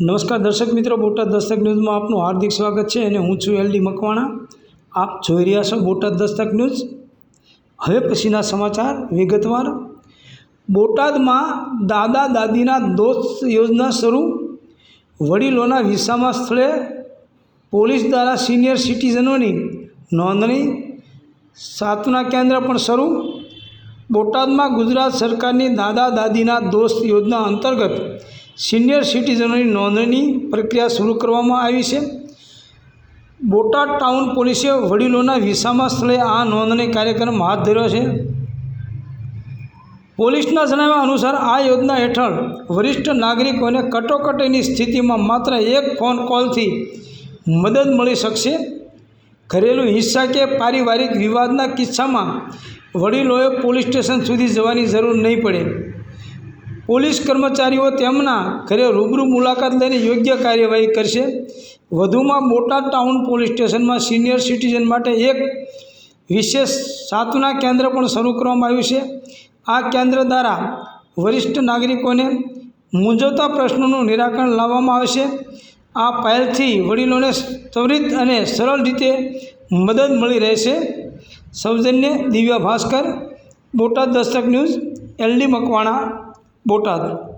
નમસ્કાર દર્શક મિત્રો, બોટાદ દસ્તક ન્યૂઝમાં આપનું હાર્દિક સ્વાગત છે અને હું છું એલડી મકવાણા. આપ જોઈ રહ્યા છો બોટાદ દસ્તક ન્યૂઝ. હવે પછીના સમાચાર વિગતવાર. બોટાદમાં દાદા દાદીના દોસ્ત યોજના શરૂ. વડીલોના વિસામાં સ્થળે પોલીસ દ્વારા સિનિયર સિટીઝનોની નોંધણી. સાતના કેન્દ્ર પણ શરૂ. બોટાદમાં ગુજરાત સરકારની દાદા દાદીના દોસ્ત યોજના અંતર્ગત સિનિયર સિટીઝનોની નોંધણી પ્રક્રિયા શરૂ કરવામાં આવી છે. બોટાદ ટાઉન પોલીસે વડીલોના વિસામા સ્થળે આ નોંધણી કાર્યક્રમ હાથ ધર્યો છે. પોલીસના જણાવ્યા અનુસાર આ યોજના હેઠળ વરિષ્ઠ નાગરિકોને કટોકટીની સ્થિતિમાં માત્ર એક ફોન કોલથી મદદ મળી શકશે. ઘરેલું હિંસા કે પારિવારિક વિવાદના કિસ્સામાં વડીલોએ પોલીસ સ્ટેશન સુધી જવાની જરૂર નહીં પડે. પોલીસ કર્મચારીઓ તેમના ઘરે રૂબરૂ મુલાકાત લઈને યોગ્ય કાર્યવાહી કરશે. વધુમાં બોટાદ ટાઉન પોલીસ સ્ટેશનમાં સિનિયર સિટીઝન માટે એક વિશેષ સાતના કેન્દ્ર પણ શરૂ કરવામાં આવ્યું છે. આ કેન્દ્ર દ્વારા વરિષ્ઠ નાગરિકોને મૂંઝવતા પ્રશ્નોનું નિરાકરણ લાવવામાં આવશે આ પહેલથી વડીલોને ત્વરિત અને સરળ રીતે મદદ મળી રહેશે સૌજન્ય દિવ્યા ભાસ્કર, બોટાદ દસ્તક ન્યૂઝ, એલડી મકવાણા. બોટાદ.